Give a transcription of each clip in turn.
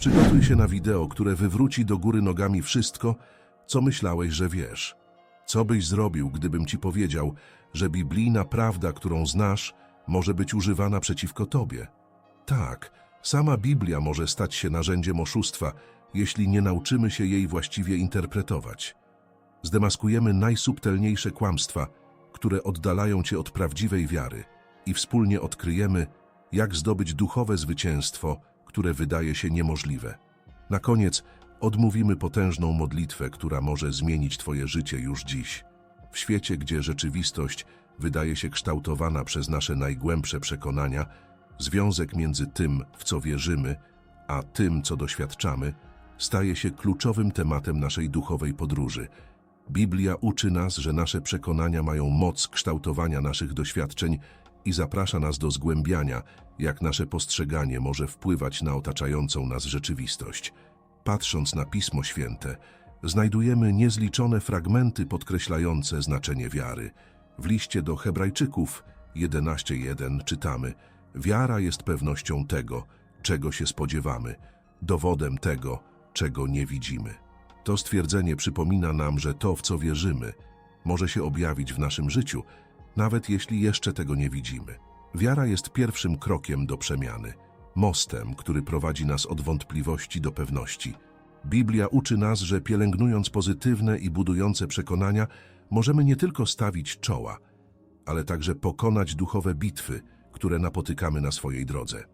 Przygotuj się na wideo, które wywróci do góry nogami wszystko, co myślałeś, że wiesz. Co byś zrobił, gdybym ci powiedział, że biblijna prawda, którą znasz, może być używana przeciwko tobie? Tak, sama Biblia może stać się narzędziem oszustwa, jeśli nie nauczymy się jej właściwie interpretować. Zdemaskujemy najsubtelniejsze kłamstwa, które oddalają cię od prawdziwej wiary i wspólnie odkryjemy, jak zdobyć duchowe zwycięstwo, które wydaje się niemożliwe. Na koniec odmówimy potężną modlitwę, która może zmienić Twoje życie już dziś. W świecie, gdzie rzeczywistość wydaje się kształtowana przez nasze najgłębsze przekonania, związek między tym, w co wierzymy, a tym, co doświadczamy, staje się kluczowym tematem naszej duchowej podróży. Biblia uczy nas, że nasze przekonania mają moc kształtowania naszych doświadczeń i zaprasza nas do zgłębiania, jak nasze postrzeganie może wpływać na otaczającą nas rzeczywistość. Patrząc na Pismo Święte, znajdujemy niezliczone fragmenty podkreślające znaczenie wiary. W liście do Hebrajczyków 11.1 czytamy: Wiara jest pewnością tego, czego się spodziewamy, dowodem tego, czego nie widzimy. To stwierdzenie przypomina nam, że to, w co wierzymy, może się objawić w naszym życiu, nawet jeśli jeszcze tego nie widzimy. Wiara jest pierwszym krokiem do przemiany, mostem, który prowadzi nas od wątpliwości do pewności. Biblia uczy nas, że pielęgnując pozytywne i budujące przekonania, możemy nie tylko stawić czoła, ale także pokonać duchowe bitwy, które napotykamy na swojej drodze.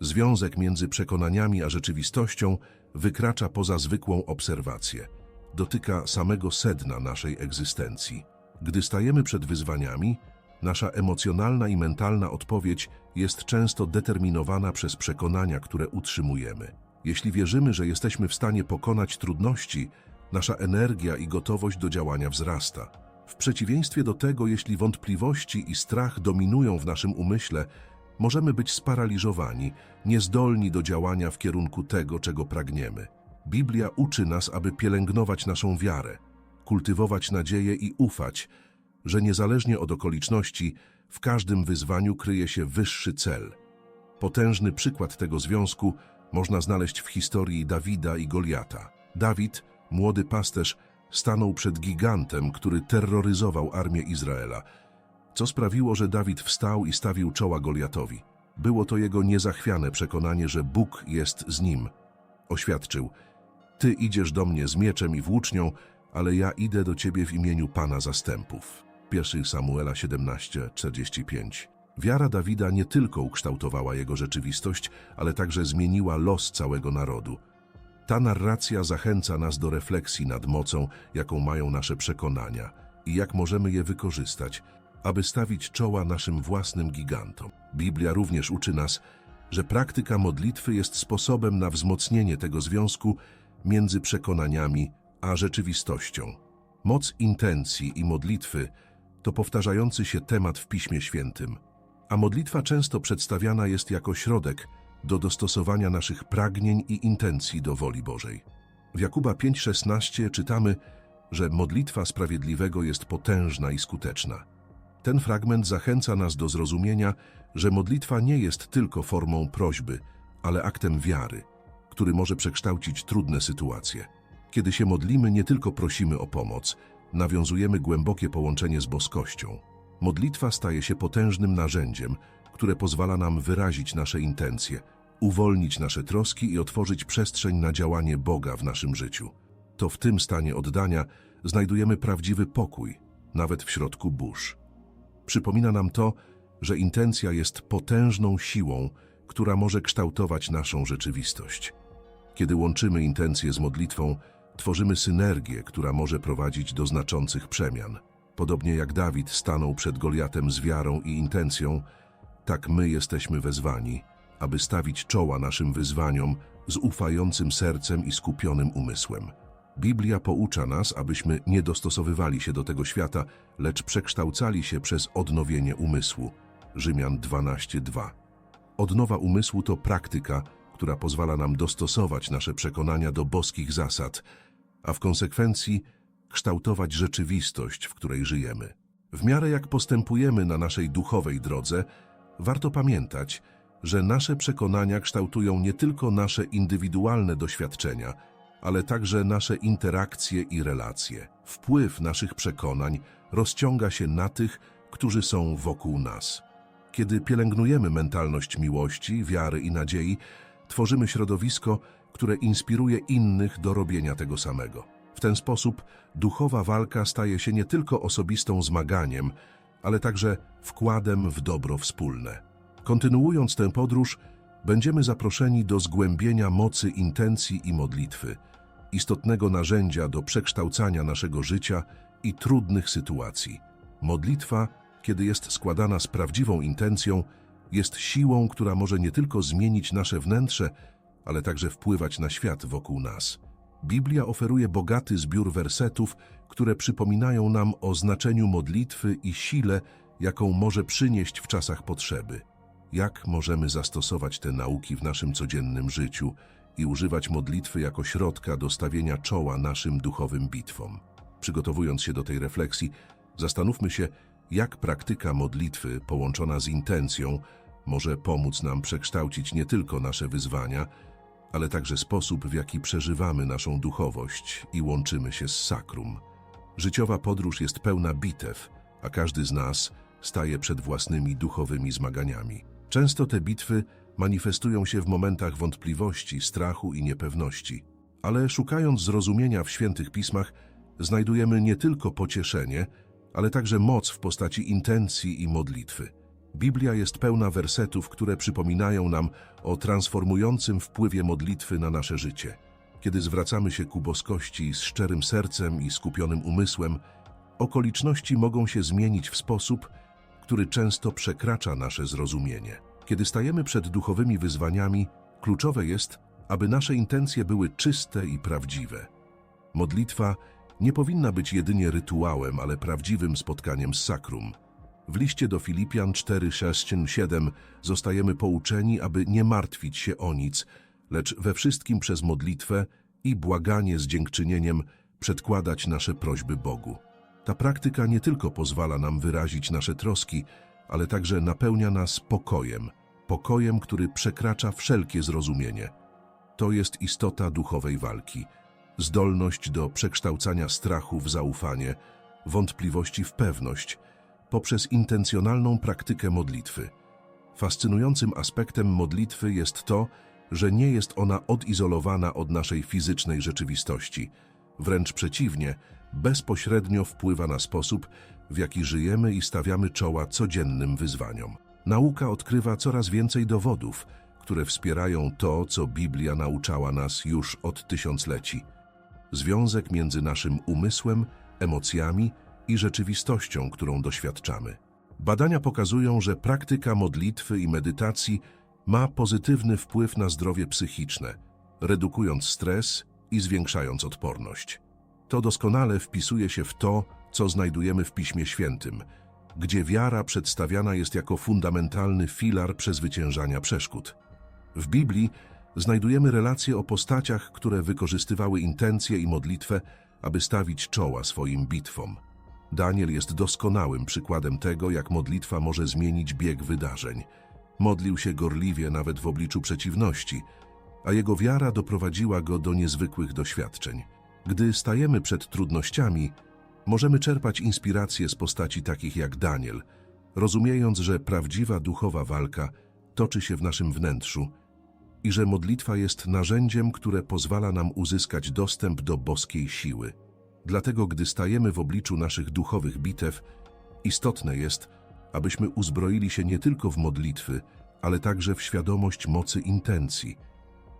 Związek między przekonaniami a rzeczywistością wykracza poza zwykłą obserwację. Dotyka samego sedna naszej egzystencji. Gdy stajemy przed wyzwaniami, nasza emocjonalna i mentalna odpowiedź jest często determinowana przez przekonania, które utrzymujemy. Jeśli wierzymy, że jesteśmy w stanie pokonać trudności, nasza energia i gotowość do działania wzrasta. W przeciwieństwie do tego, jeśli wątpliwości i strach dominują w naszym umyśle, możemy być sparaliżowani, niezdolni do działania w kierunku tego, czego pragniemy. Biblia uczy nas, aby pielęgnować naszą wiarę, kultywować nadzieję i ufać, że niezależnie od okoliczności, w każdym wyzwaniu kryje się wyższy cel. Potężny przykład tego związku można znaleźć w historii Dawida i Goliata. Dawid, młody pasterz, stanął przed gigantem, który terroryzował armię Izraela, co sprawiło, że Dawid wstał i stawił czoła Goliatowi. Było to jego niezachwiane przekonanie, że Bóg jest z nim. Oświadczył, ty idziesz do mnie z mieczem i włócznią, ale ja idę do ciebie w imieniu Pana zastępów. 1 Samuela 17:45. Wiara Dawida nie tylko ukształtowała jego rzeczywistość, ale także zmieniła los całego narodu. Ta narracja zachęca nas do refleksji nad mocą, jaką mają nasze przekonania i jak możemy je wykorzystać, aby stawić czoła naszym własnym gigantom. Biblia również uczy nas, że praktyka modlitwy jest sposobem na wzmocnienie tego związku między przekonaniami a rzeczywistością. Moc intencji i modlitwy to powtarzający się temat w Piśmie Świętym, a modlitwa często przedstawiana jest jako środek do dostosowania naszych pragnień i intencji do woli Bożej. W Jakuba 5,16 czytamy, że modlitwa sprawiedliwego jest potężna i skuteczna. Ten fragment zachęca nas do zrozumienia, że modlitwa nie jest tylko formą prośby, ale aktem wiary, który może przekształcić trudne sytuacje. Kiedy się modlimy, nie tylko prosimy o pomoc, nawiązujemy głębokie połączenie z boskością. Modlitwa staje się potężnym narzędziem, które pozwala nam wyrazić nasze intencje, uwolnić nasze troski i otworzyć przestrzeń na działanie Boga w naszym życiu. To w tym stanie oddania znajdujemy prawdziwy pokój, nawet w środku burz. Przypomina nam to, że intencja jest potężną siłą, która może kształtować naszą rzeczywistość. Kiedy łączymy intencje z modlitwą, tworzymy synergię, która może prowadzić do znaczących przemian. Podobnie jak Dawid stanął przed Goliatem z wiarą i intencją, tak my jesteśmy wezwani, aby stawić czoła naszym wyzwaniom z ufającym sercem i skupionym umysłem. Biblia poucza nas, abyśmy nie dostosowywali się do tego świata, lecz przekształcali się przez odnowienie umysłu. Rzymian 12:2. Odnowa umysłu to praktyka, która pozwala nam dostosować nasze przekonania do boskich zasad, a w konsekwencji kształtować rzeczywistość, w której żyjemy. W miarę jak postępujemy na naszej duchowej drodze, warto pamiętać, że nasze przekonania kształtują nie tylko nasze indywidualne doświadczenia, ale także nasze interakcje i relacje. Wpływ naszych przekonań rozciąga się na tych, którzy są wokół nas. Kiedy pielęgnujemy mentalność miłości, wiary i nadziei, tworzymy środowisko, które inspiruje innych do robienia tego samego. W ten sposób duchowa walka staje się nie tylko osobistą zmaganiem, ale także wkładem w dobro wspólne. Kontynuując tę podróż, będziemy zaproszeni do zgłębienia mocy intencji i modlitwy, istotnego narzędzia do przekształcania naszego życia i trudnych sytuacji. Modlitwa, kiedy jest składana z prawdziwą intencją, jest siłą, która może nie tylko zmienić nasze wnętrze, ale także wpływać na świat wokół nas. Biblia oferuje bogaty zbiór wersetów, które przypominają nam o znaczeniu modlitwy i sile, jaką może przynieść w czasach potrzeby. Jak możemy zastosować te nauki w naszym codziennym życiu i używać modlitwy jako środka do stawienia czoła naszym duchowym bitwom? Przygotowując się do tej refleksji, zastanówmy się, jak praktyka modlitwy połączona z intencją może pomóc nam przekształcić nie tylko nasze wyzwania, ale także sposób, w jaki przeżywamy naszą duchowość i łączymy się z sakrum. Życiowa podróż jest pełna bitew, a każdy z nas staje przed własnymi duchowymi zmaganiami. Często te bitwy manifestują się w momentach wątpliwości, strachu i niepewności. Ale szukając zrozumienia w świętych pismach, znajdujemy nie tylko pocieszenie, ale także moc w postaci intencji i modlitwy. Biblia jest pełna wersetów, które przypominają nam o transformującym wpływie modlitwy na nasze życie. Kiedy zwracamy się ku boskości z szczerym sercem i skupionym umysłem, okoliczności mogą się zmienić w sposób, który często przekracza nasze zrozumienie. Kiedy stajemy przed duchowymi wyzwaniami, kluczowe jest, aby nasze intencje były czyste i prawdziwe. Modlitwa nie powinna być jedynie rytuałem, ale prawdziwym spotkaniem z sakrum. W liście do Filipian 4, 6, 7 zostajemy pouczeni, aby nie martwić się o nic, lecz we wszystkim przez modlitwę i błaganie z dziękczynieniem przedkładać nasze prośby Bogu. Ta praktyka nie tylko pozwala nam wyrazić nasze troski, ale także napełnia nas pokojem, pokojem, który przekracza wszelkie zrozumienie. To jest istota duchowej walki, zdolność do przekształcania strachu w zaufanie, wątpliwości w pewność, poprzez intencjonalną praktykę modlitwy. Fascynującym aspektem modlitwy jest to, że nie jest ona odizolowana od naszej fizycznej rzeczywistości. Wręcz przeciwnie, bezpośrednio wpływa na sposób, w jaki żyjemy i stawiamy czoła codziennym wyzwaniom. Nauka odkrywa coraz więcej dowodów, które wspierają to, co Biblia nauczała nas już od tysiącleci. Związek między naszym umysłem, emocjami i rzeczywistością, którą doświadczamy. Badania pokazują, że praktyka modlitwy i medytacji ma pozytywny wpływ na zdrowie psychiczne, redukując stres i zwiększając odporność. To doskonale wpisuje się w to, co znajdujemy w Piśmie Świętym, gdzie wiara przedstawiana jest jako fundamentalny filar przezwyciężania przeszkód. W Biblii znajdujemy relacje o postaciach, które wykorzystywały intencje i modlitwę, aby stawić czoła swoim bitwom. Daniel jest doskonałym przykładem tego, jak modlitwa może zmienić bieg wydarzeń. Modlił się gorliwie nawet w obliczu przeciwności, a jego wiara doprowadziła go do niezwykłych doświadczeń. Gdy stajemy przed trudnościami, możemy czerpać inspirację z postaci takich jak Daniel, rozumiejąc, że prawdziwa duchowa walka toczy się w naszym wnętrzu i że modlitwa jest narzędziem, które pozwala nam uzyskać dostęp do boskiej siły. Dlatego, gdy stajemy w obliczu naszych duchowych bitew, istotne jest, abyśmy uzbroili się nie tylko w modlitwy, ale także w świadomość mocy intencji.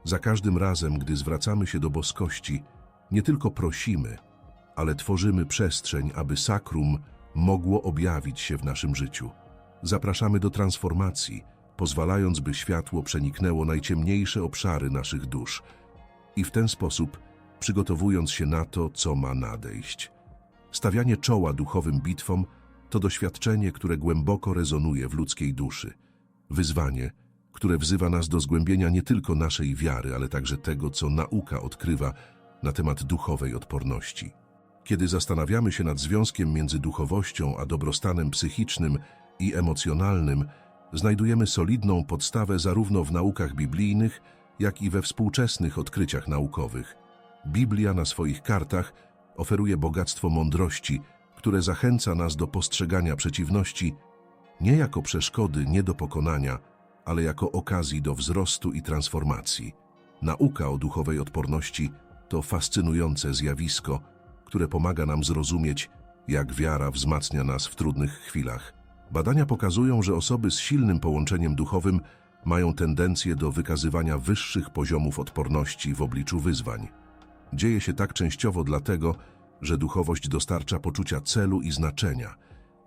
Za każdym razem, gdy zwracamy się do boskości, nie tylko prosimy, ale tworzymy przestrzeń, aby sakrum mogło objawić się w naszym życiu. Zapraszamy do transformacji, pozwalając, by światło przeniknęło najciemniejsze obszary naszych dusz i w ten sposób przygotowując się na to, co ma nadejść. Stawianie czoła duchowym bitwom to doświadczenie, które głęboko rezonuje w ludzkiej duszy. Wyzwanie, które wzywa nas do zgłębienia nie tylko naszej wiary, ale także tego, co nauka odkrywa na temat duchowej odporności. Kiedy zastanawiamy się nad związkiem między duchowością a dobrostanem psychicznym i emocjonalnym, znajdujemy solidną podstawę zarówno w naukach biblijnych, jak i we współczesnych odkryciach naukowych. Biblia na swoich kartach oferuje bogactwo mądrości, które zachęca nas do postrzegania przeciwności nie jako przeszkody nie do pokonania, ale jako okazji do wzrostu i transformacji. Nauka o duchowej odporności to fascynujące zjawisko, które pomaga nam zrozumieć, jak wiara wzmacnia nas w trudnych chwilach. Badania pokazują, że osoby z silnym połączeniem duchowym mają tendencję do wykazywania wyższych poziomów odporności w obliczu wyzwań. Dzieje się tak częściowo dlatego, że duchowość dostarcza poczucia celu i znaczenia,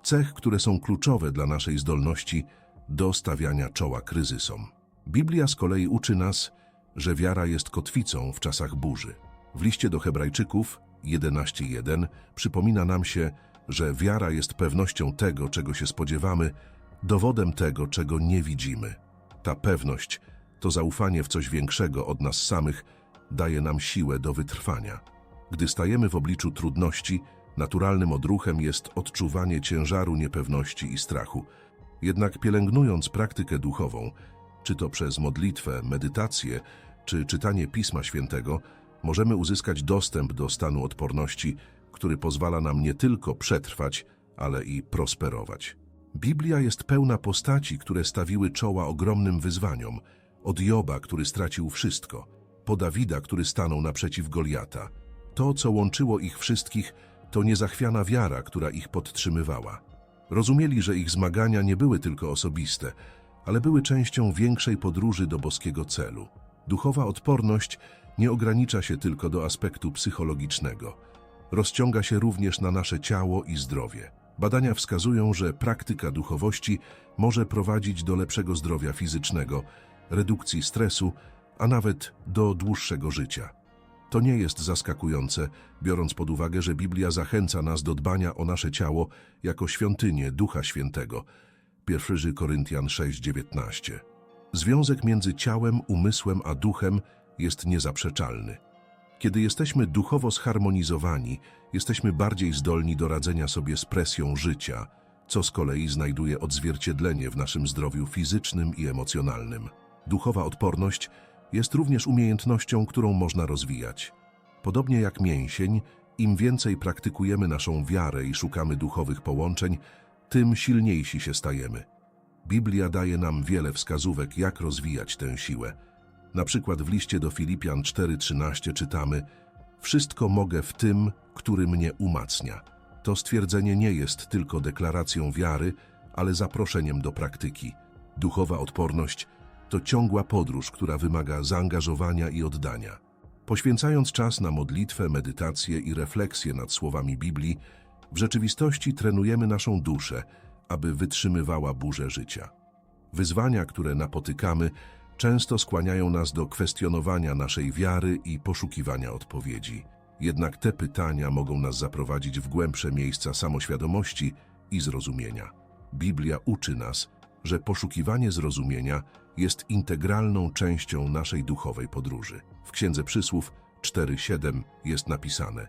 cech, które są kluczowe dla naszej zdolności do stawiania czoła kryzysom. Biblia z kolei uczy nas, że wiara jest kotwicą w czasach burzy. W liście do Hebrajczyków 11:1 przypomina nam się, że wiara jest pewnością tego, czego się spodziewamy, dowodem tego, czego nie widzimy. Ta pewność, to zaufanie w coś większego od nas samych, daje nam siłę do wytrwania. Gdy stajemy w obliczu trudności, naturalnym odruchem jest odczuwanie ciężaru niepewności i strachu. Jednak pielęgnując praktykę duchową, czy to przez modlitwę, medytację, czy czytanie Pisma Świętego, możemy uzyskać dostęp do stanu odporności, który pozwala nam nie tylko przetrwać, ale i prosperować. Biblia jest pełna postaci, które stawiły czoła ogromnym wyzwaniom, od Joba, który stracił wszystko, po Dawida, który stanął naprzeciw Goliata. To, co łączyło ich wszystkich, to niezachwiana wiara, która ich podtrzymywała. Rozumieli, że ich zmagania nie były tylko osobiste, ale były częścią większej podróży do boskiego celu. Duchowa odporność nie ogranicza się tylko do aspektu psychologicznego. Rozciąga się również na nasze ciało i zdrowie. Badania wskazują, że praktyka duchowości może prowadzić do lepszego zdrowia fizycznego, redukcji stresu, a nawet do dłuższego życia. To nie jest zaskakujące, biorąc pod uwagę, że Biblia zachęca nas do dbania o nasze ciało jako świątynię Ducha Świętego. 1 Koryntian 6:19. Związek między ciałem, umysłem a duchem jest niezaprzeczalny. Kiedy jesteśmy duchowo zharmonizowani, jesteśmy bardziej zdolni do radzenia sobie z presją życia, co z kolei znajduje odzwierciedlenie w naszym zdrowiu fizycznym i emocjonalnym. Duchowa odporność jest również umiejętnością, którą można rozwijać. Podobnie jak mięsień, im więcej praktykujemy naszą wiarę i szukamy duchowych połączeń, tym silniejsi się stajemy. Biblia daje nam wiele wskazówek, jak rozwijać tę siłę. Na przykład w liście do Filipian 4:13 czytamy: Wszystko mogę w tym, który mnie umacnia. To stwierdzenie nie jest tylko deklaracją wiary, ale zaproszeniem do praktyki. Duchowa odporność to ciągła podróż, która wymaga zaangażowania i oddania. Poświęcając czas na modlitwę, medytację i refleksję nad słowami Biblii, w rzeczywistości trenujemy naszą duszę, aby wytrzymywała burzę życia. Wyzwania, które napotykamy, często skłaniają nas do kwestionowania naszej wiary i poszukiwania odpowiedzi. Jednak te pytania mogą nas zaprowadzić w głębsze miejsca samoświadomości i zrozumienia. Biblia uczy nas, że poszukiwanie zrozumienia jest integralną częścią naszej duchowej podróży. W Księdze Przysłów 4:7 jest napisane: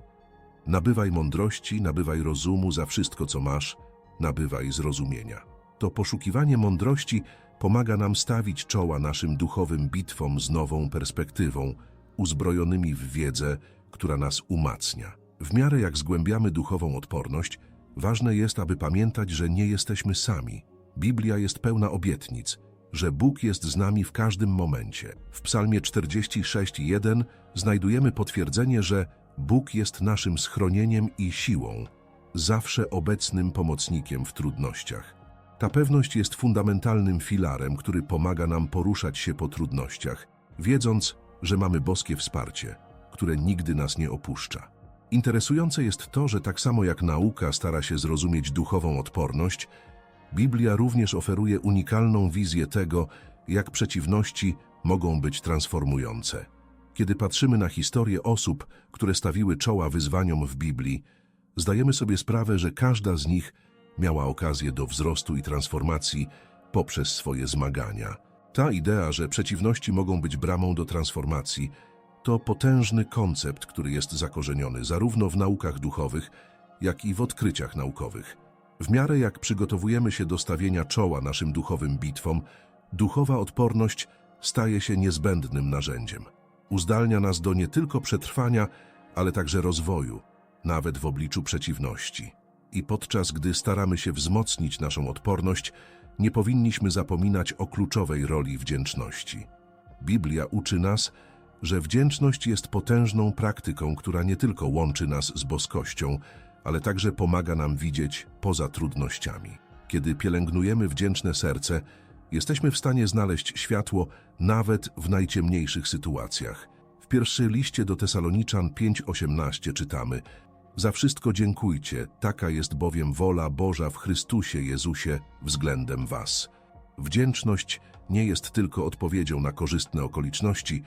Nabywaj mądrości, nabywaj rozumu za wszystko, co masz, nabywaj zrozumienia. To poszukiwanie mądrości pomaga nam stawić czoła naszym duchowym bitwom z nową perspektywą, uzbrojonymi w wiedzę, która nas umacnia. W miarę jak zgłębiamy duchową odporność, ważne jest, aby pamiętać, że nie jesteśmy sami. Biblia jest pełna obietnic, że Bóg jest z nami w każdym momencie. W Psalmie 46:1 znajdujemy potwierdzenie, że Bóg jest naszym schronieniem i siłą, zawsze obecnym pomocnikiem w trudnościach. Ta pewność jest fundamentalnym filarem, który pomaga nam poruszać się po trudnościach, wiedząc, że mamy boskie wsparcie, które nigdy nas nie opuszcza. Interesujące jest to, że tak samo jak nauka stara się zrozumieć duchową odporność, Biblia również oferuje unikalną wizję tego, jak przeciwności mogą być transformujące. Kiedy patrzymy na historię osób, które stawiły czoła wyzwaniom w Biblii, zdajemy sobie sprawę, że każda z nich miała okazję do wzrostu i transformacji poprzez swoje zmagania. Ta idea, że przeciwności mogą być bramą do transformacji, to potężny koncept, który jest zakorzeniony zarówno w naukach duchowych, jak i w odkryciach naukowych. W miarę jak przygotowujemy się do stawienia czoła naszym duchowym bitwom, duchowa odporność staje się niezbędnym narzędziem. Uzdalnia nas do nie tylko przetrwania, ale także rozwoju, nawet w obliczu przeciwności. I podczas gdy staramy się wzmocnić naszą odporność, nie powinniśmy zapominać o kluczowej roli wdzięczności. Biblia uczy nas, że wdzięczność jest potężną praktyką, która nie tylko łączy nas z boskością, ale także pomaga nam widzieć poza trudnościami. Kiedy pielęgnujemy wdzięczne serce, jesteśmy w stanie znaleźć światło nawet w najciemniejszych sytuacjach. W pierwszym liście do Tesaloniczan 5:18 czytamy: Za wszystko dziękujcie, taka jest bowiem wola Boża w Chrystusie Jezusie względem was. Wdzięczność nie jest tylko odpowiedzią na korzystne okoliczności,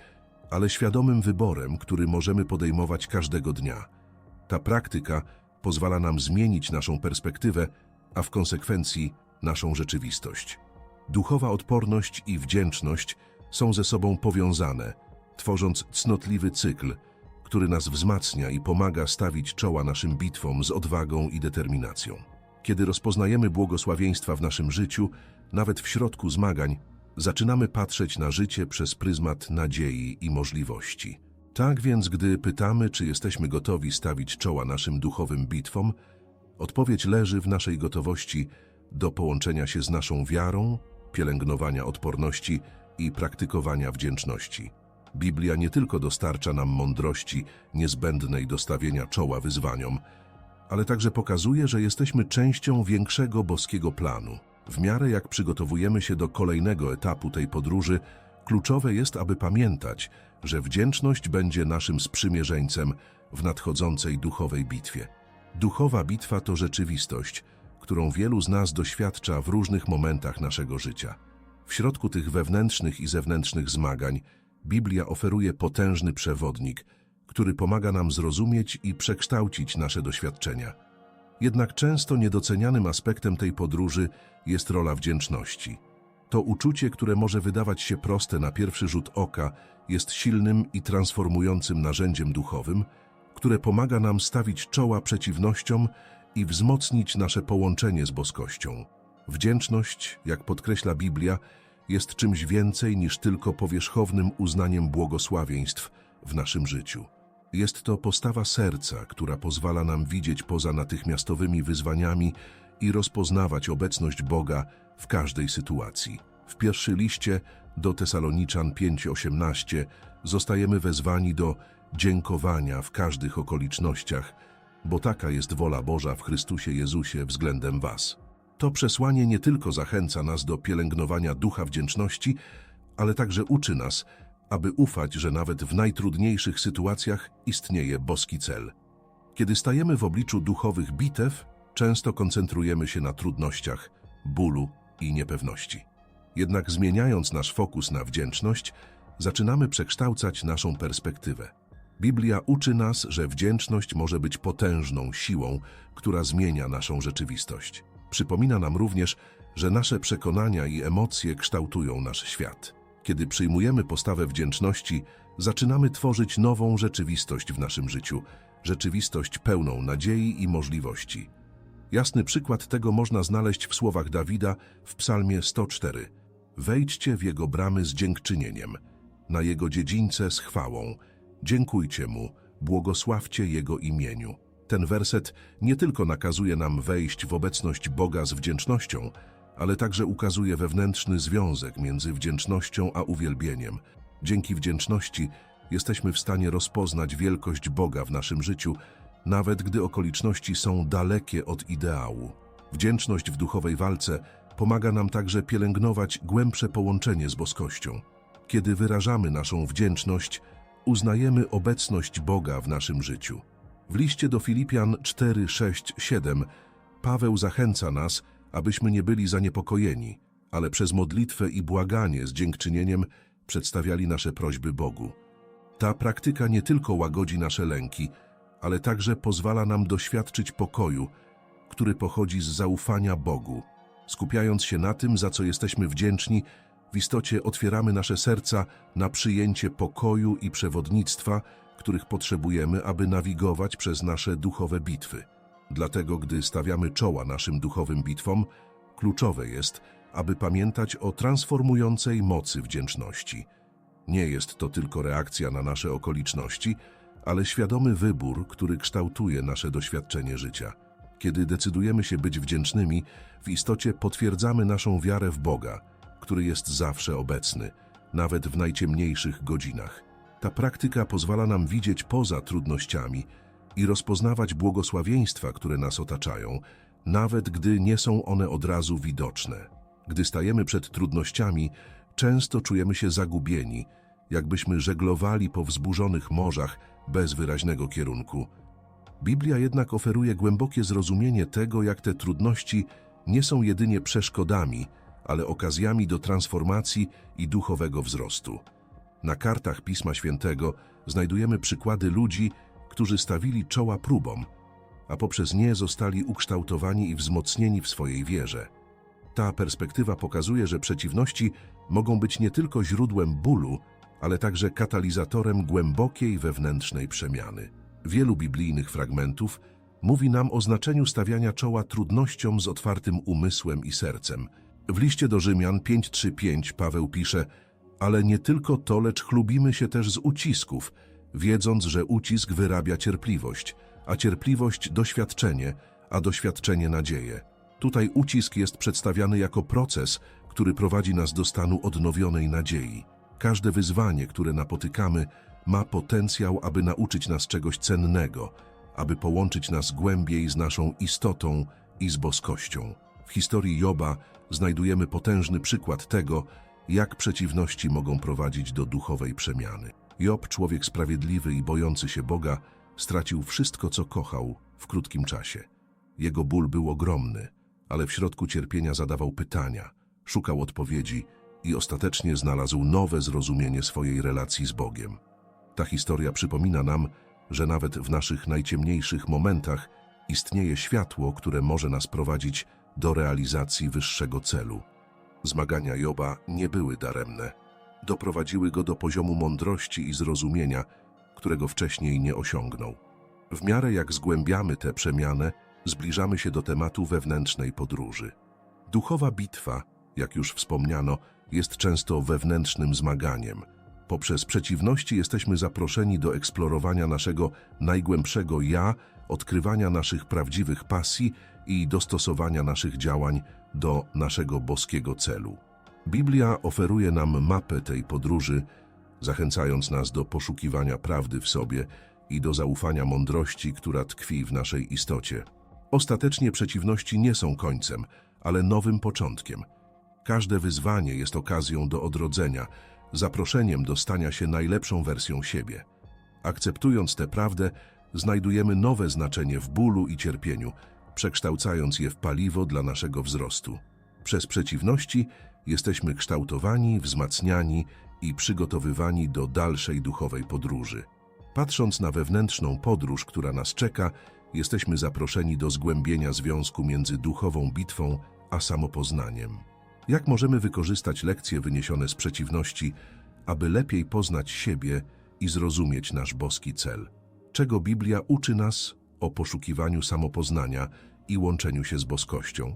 ale świadomym wyborem, który możemy podejmować każdego dnia. Ta praktyka pozwala nam zmienić naszą perspektywę, a w konsekwencji naszą rzeczywistość. Duchowa odporność i wdzięczność są ze sobą powiązane, tworząc cnotliwy cykl, który nas wzmacnia i pomaga stawić czoła naszym bitwom z odwagą i determinacją. Kiedy rozpoznajemy błogosławieństwa w naszym życiu, nawet w środku zmagań, zaczynamy patrzeć na życie przez pryzmat nadziei i możliwości. Tak więc, gdy pytamy, czy jesteśmy gotowi stawić czoła naszym duchowym bitwom, odpowiedź leży w naszej gotowości do połączenia się z naszą wiarą, pielęgnowania odporności i praktykowania wdzięczności. Biblia nie tylko dostarcza nam mądrości niezbędnej do stawienia czoła wyzwaniom, ale także pokazuje, że jesteśmy częścią większego boskiego planu. W miarę jak przygotowujemy się do kolejnego etapu tej podróży, kluczowe jest, aby pamiętać, że wdzięczność będzie naszym sprzymierzeńcem w nadchodzącej duchowej bitwie. Duchowa bitwa to rzeczywistość, którą wielu z nas doświadcza w różnych momentach naszego życia. W środku tych wewnętrznych i zewnętrznych zmagań Biblia oferuje potężny przewodnik, który pomaga nam zrozumieć i przekształcić nasze doświadczenia. Jednak często niedocenianym aspektem tej podróży jest rola wdzięczności. To uczucie, które może wydawać się proste na pierwszy rzut oka, jest silnym i transformującym narzędziem duchowym, które pomaga nam stawić czoła przeciwnościom i wzmocnić nasze połączenie z boskością. Wdzięczność, jak podkreśla Biblia, jest czymś więcej niż tylko powierzchownym uznaniem błogosławieństw w naszym życiu. Jest to postawa serca, która pozwala nam widzieć poza natychmiastowymi wyzwaniami i rozpoznawać obecność Boga w każdej sytuacji. W pierwszym liście do Tesaloniczan 5:18 zostajemy wezwani do dziękowania w każdych okolicznościach, bo taka jest wola Boża w Chrystusie Jezusie względem was. To przesłanie nie tylko zachęca nas do pielęgnowania ducha wdzięczności, ale także uczy nas, aby ufać, że nawet w najtrudniejszych sytuacjach istnieje boski cel. Kiedy stajemy w obliczu duchowych bitew, często koncentrujemy się na trudnościach, bólu i niepewności. Jednak zmieniając nasz fokus na wdzięczność, zaczynamy przekształcać naszą perspektywę. Biblia uczy nas, że wdzięczność może być potężną siłą, która zmienia naszą rzeczywistość. Przypomina nam również, że nasze przekonania i emocje kształtują nasz świat. Kiedy przyjmujemy postawę wdzięczności, zaczynamy tworzyć nową rzeczywistość w naszym życiu, rzeczywistość pełną nadziei i możliwości. Jasny przykład tego można znaleźć w słowach Dawida w Psalmie 104. Wejdźcie w jego bramy z dziękczynieniem, na jego dziedzińce z chwałą. Dziękujcie mu, błogosławcie jego imieniu. Ten werset nie tylko nakazuje nam wejść w obecność Boga z wdzięcznością, ale także ukazuje wewnętrzny związek między wdzięcznością a uwielbieniem. Dzięki wdzięczności jesteśmy w stanie rozpoznać wielkość Boga w naszym życiu, nawet gdy okoliczności są dalekie od ideału. Wdzięczność w duchowej walce pomaga nam także pielęgnować głębsze połączenie z boskością. Kiedy wyrażamy naszą wdzięczność, uznajemy obecność Boga w naszym życiu. W liście do Filipian 4, 6, 7 Paweł zachęca nas, abyśmy nie byli zaniepokojeni, ale przez modlitwę i błaganie z dziękczynieniem przedstawiali nasze prośby Bogu. Ta praktyka nie tylko łagodzi nasze lęki, ale także pozwala nam doświadczyć pokoju, który pochodzi z zaufania Bogu. Skupiając się na tym, za co jesteśmy wdzięczni, w istocie otwieramy nasze serca na przyjęcie pokoju i przewodnictwa, których potrzebujemy, aby nawigować przez nasze duchowe bitwy. Dlatego, gdy stawiamy czoła naszym duchowym bitwom, kluczowe jest, aby pamiętać o transformującej mocy wdzięczności. Nie jest to tylko reakcja na nasze okoliczności, ale świadomy wybór, który kształtuje nasze doświadczenie życia. Kiedy decydujemy się być wdzięcznymi, w istocie potwierdzamy naszą wiarę w Boga, który jest zawsze obecny, nawet w najciemniejszych godzinach. Ta praktyka pozwala nam widzieć poza trudnościami i rozpoznawać błogosławieństwa, które nas otaczają, nawet gdy nie są one od razu widoczne. Gdy stajemy przed trudnościami, często czujemy się zagubieni, jakbyśmy żeglowali po wzburzonych morzach bez wyraźnego kierunku. Biblia jednak oferuje głębokie zrozumienie tego, jak te trudności nie są jedynie przeszkodami, ale okazjami do transformacji i duchowego wzrostu. Na kartach Pisma Świętego znajdujemy przykłady ludzi, którzy stawili czoła próbom, a poprzez nie zostali ukształtowani i wzmocnieni w swojej wierze. Ta perspektywa pokazuje, że przeciwności mogą być nie tylko źródłem bólu, ale także katalizatorem głębokiej wewnętrznej przemiany. Wielu biblijnych fragmentów mówi nam o znaczeniu stawiania czoła trudnościom z otwartym umysłem i sercem. W liście do Rzymian 5.3.5 Paweł pisze Ale nie tylko to, lecz chlubimy się też z ucisków, wiedząc, że ucisk wyrabia cierpliwość, a cierpliwość doświadczenie, a doświadczenie nadzieję. Tutaj ucisk jest przedstawiany jako proces, który prowadzi nas do stanu odnowionej nadziei. Każde wyzwanie, które napotykamy, ma potencjał, aby nauczyć nas czegoś cennego, aby połączyć nas głębiej z naszą istotą i z boskością. W historii Joba znajdujemy potężny przykład tego, jak przeciwności mogą prowadzić do duchowej przemiany. Job, człowiek sprawiedliwy i bojący się Boga, stracił wszystko, co kochał w krótkim czasie. Jego ból był ogromny, ale w środku cierpienia zadawał pytania, szukał odpowiedzi i ostatecznie znalazł nowe zrozumienie swojej relacji z Bogiem. Ta historia przypomina nam, że nawet w naszych najciemniejszych momentach istnieje światło, które może nas prowadzić do realizacji wyższego celu. Zmagania Joba nie były daremne. Doprowadziły go do poziomu mądrości i zrozumienia, którego wcześniej nie osiągnął. W miarę jak zgłębiamy tę przemianę, zbliżamy się do tematu wewnętrznej podróży. Duchowa bitwa, jak już wspomniano, jest często wewnętrznym zmaganiem. Poprzez przeciwności jesteśmy zaproszeni do eksplorowania naszego najgłębszego ja, odkrywania naszych prawdziwych pasji i dostosowania naszych działań do naszego boskiego celu. Biblia oferuje nam mapę tej podróży, zachęcając nas do poszukiwania prawdy w sobie i do zaufania mądrości, która tkwi w naszej istocie. Ostatecznie przeciwności nie są końcem, ale nowym początkiem. Każde wyzwanie jest okazją do odrodzenia, zaproszeniem do stania się najlepszą wersją siebie. Akceptując tę prawdę, znajdujemy nowe znaczenie w bólu i cierpieniu, przekształcając je w paliwo dla naszego wzrostu. Przez przeciwności jesteśmy kształtowani, wzmacniani i przygotowywani do dalszej duchowej podróży. Patrząc na wewnętrzną podróż, która nas czeka, jesteśmy zaproszeni do zgłębienia związku między duchową bitwą a samopoznaniem. Jak możemy wykorzystać lekcje wyniesione z przeciwności, aby lepiej poznać siebie i zrozumieć nasz boski cel? Czego Biblia uczy nas o poszukiwaniu samopoznania i łączeniu się z boskością?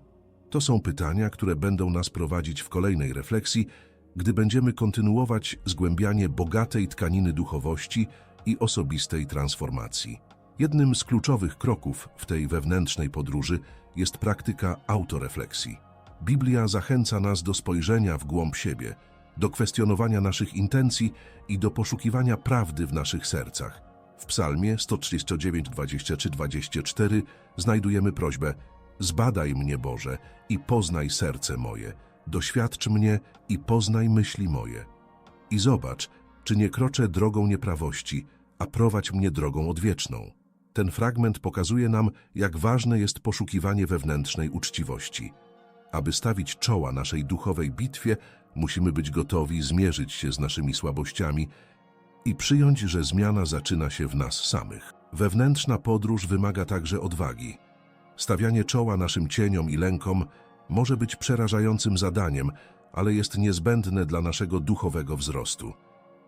To są pytania, które będą nas prowadzić w kolejnej refleksji, gdy będziemy kontynuować zgłębianie bogatej tkaniny duchowości i osobistej transformacji. Jednym z kluczowych kroków w tej wewnętrznej podróży jest praktyka autorefleksji. Biblia zachęca nas do spojrzenia w głąb siebie, do kwestionowania naszych intencji i do poszukiwania prawdy w naszych sercach. W Psalmie 139, 23, 24 znajdujemy prośbę Zbadaj mnie, Boże, i poznaj serce moje, doświadcz mnie i poznaj myśli moje. I zobacz, czy nie kroczę drogą nieprawości, a prowadź mnie drogą odwieczną. Ten fragment pokazuje nam, jak ważne jest poszukiwanie wewnętrznej uczciwości. Aby stawić czoła naszej duchowej bitwie, musimy być gotowi zmierzyć się z naszymi słabościami i przyjąć, że zmiana zaczyna się w nas samych. Wewnętrzna podróż wymaga także odwagi. Stawianie czoła naszym cieniom i lękom może być przerażającym zadaniem, ale jest niezbędne dla naszego duchowego wzrostu.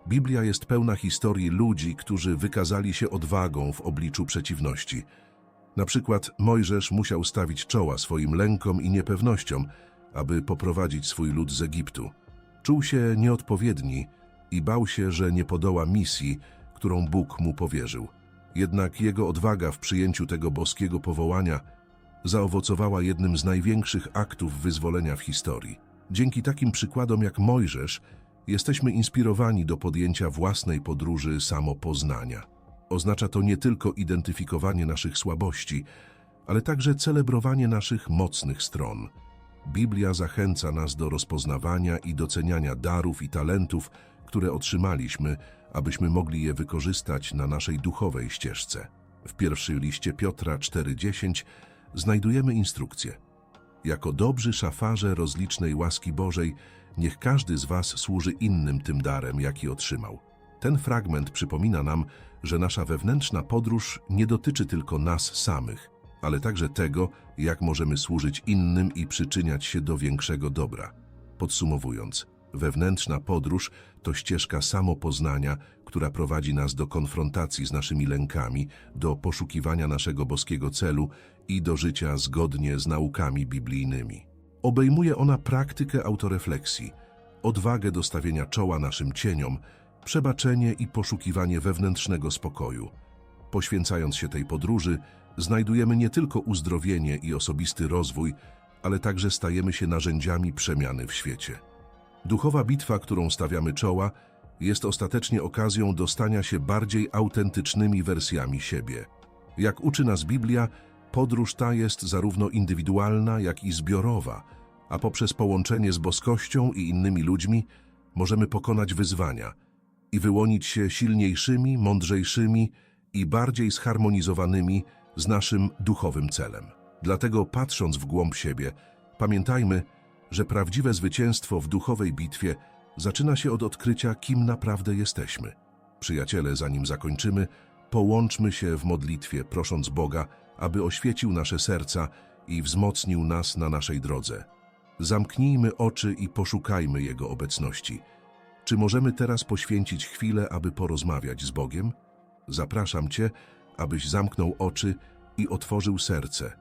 Biblia jest pełna historii ludzi, którzy wykazali się odwagą w obliczu przeciwności. Na przykład Mojżesz musiał stawić czoła swoim lękom i niepewnościom, aby poprowadzić swój lud z Egiptu. Czuł się nieodpowiedni i bał się, że nie podoła misji, którą Bóg mu powierzył. Jednak jego odwaga w przyjęciu tego boskiego powołania zaowocowała jednym z największych aktów wyzwolenia w historii. Dzięki takim przykładom jak Mojżesz jesteśmy inspirowani do podjęcia własnej podróży samopoznania. Oznacza to nie tylko identyfikowanie naszych słabości, ale także celebrowanie naszych mocnych stron. Biblia zachęca nas do rozpoznawania i doceniania darów i talentów, które otrzymaliśmy, abyśmy mogli je wykorzystać na naszej duchowej ścieżce. W pierwszym liście Piotra 4:10 znajdujemy instrukcję. Jako dobrzy szafarze rozlicznej łaski Bożej, niech każdy z was służy innym tym darem, jaki otrzymał. Ten fragment przypomina nam, że nasza wewnętrzna podróż nie dotyczy tylko nas samych, ale także tego, jak możemy służyć innym i przyczyniać się do większego dobra. Podsumowując, wewnętrzna podróż to ścieżka samopoznania, która prowadzi nas do konfrontacji z naszymi lękami, do poszukiwania naszego boskiego celu i do życia zgodnie z naukami biblijnymi. Obejmuje ona praktykę autorefleksji, odwagę do stawienia czoła naszym cieniom, przebaczenie i poszukiwanie wewnętrznego spokoju. Poświęcając się tej podróży, znajdujemy nie tylko uzdrowienie i osobisty rozwój, ale także stajemy się narzędziami przemiany w świecie. Duchowa bitwa, którą stawiamy czoła, jest ostatecznie okazją do stania się bardziej autentycznymi wersjami siebie. Jak uczy nas Biblia, podróż ta jest zarówno indywidualna, jak i zbiorowa, a poprzez połączenie z boskością i innymi ludźmi możemy pokonać wyzwania i wyłonić się silniejszymi, mądrzejszymi i bardziej zharmonizowanymi z naszym duchowym celem. Dlatego patrząc w głąb siebie, pamiętajmy, że prawdziwe zwycięstwo w duchowej bitwie zaczyna się od odkrycia, kim naprawdę jesteśmy. Przyjaciele, zanim zakończymy, połączmy się w modlitwie, prosząc Boga, aby oświecił nasze serca i wzmocnił nas na naszej drodze. Zamknijmy oczy i poszukajmy Jego obecności. Czy możemy teraz poświęcić chwilę, aby porozmawiać z Bogiem? Zapraszam Cię, abyś zamknął oczy i otworzył serce,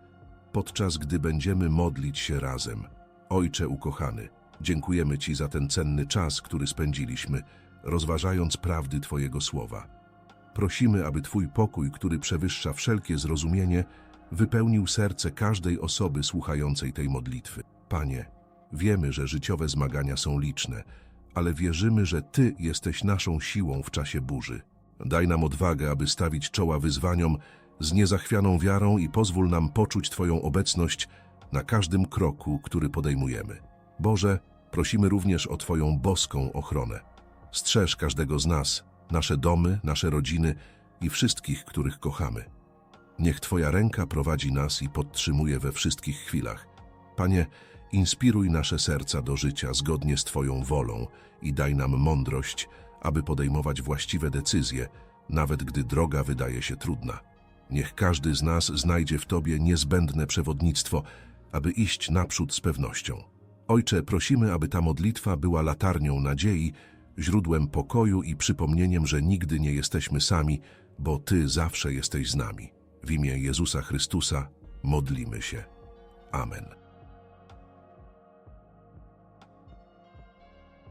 podczas gdy będziemy modlić się razem. Ojcze ukochany, dziękujemy Ci za ten cenny czas, który spędziliśmy, rozważając prawdy Twojego słowa. Prosimy, aby Twój pokój, który przewyższa wszelkie zrozumienie, wypełnił serce każdej osoby słuchającej tej modlitwy. Panie, wiemy, że życiowe zmagania są liczne, ale wierzymy, że Ty jesteś naszą siłą w czasie burzy. Daj nam odwagę, aby stawić czoła wyzwaniom z niezachwianą wiarą i pozwól nam poczuć Twoją obecność na każdym kroku, który podejmujemy. Boże, prosimy również o Twoją boską ochronę. Strzeż każdego z nas, nasze domy, nasze rodziny i wszystkich, których kochamy. Niech Twoja ręka prowadzi nas i podtrzymuje we wszystkich chwilach. Panie, inspiruj nasze serca do życia zgodnie z Twoją wolą i daj nam mądrość, aby podejmować właściwe decyzje, nawet gdy droga wydaje się trudna. Niech każdy z nas znajdzie w Tobie niezbędne przewodnictwo, aby iść naprzód z pewnością. Ojcze, prosimy, aby ta modlitwa była latarnią nadziei, źródłem pokoju i przypomnieniem, że nigdy nie jesteśmy sami, bo Ty zawsze jesteś z nami. W imię Jezusa Chrystusa modlimy się. Amen.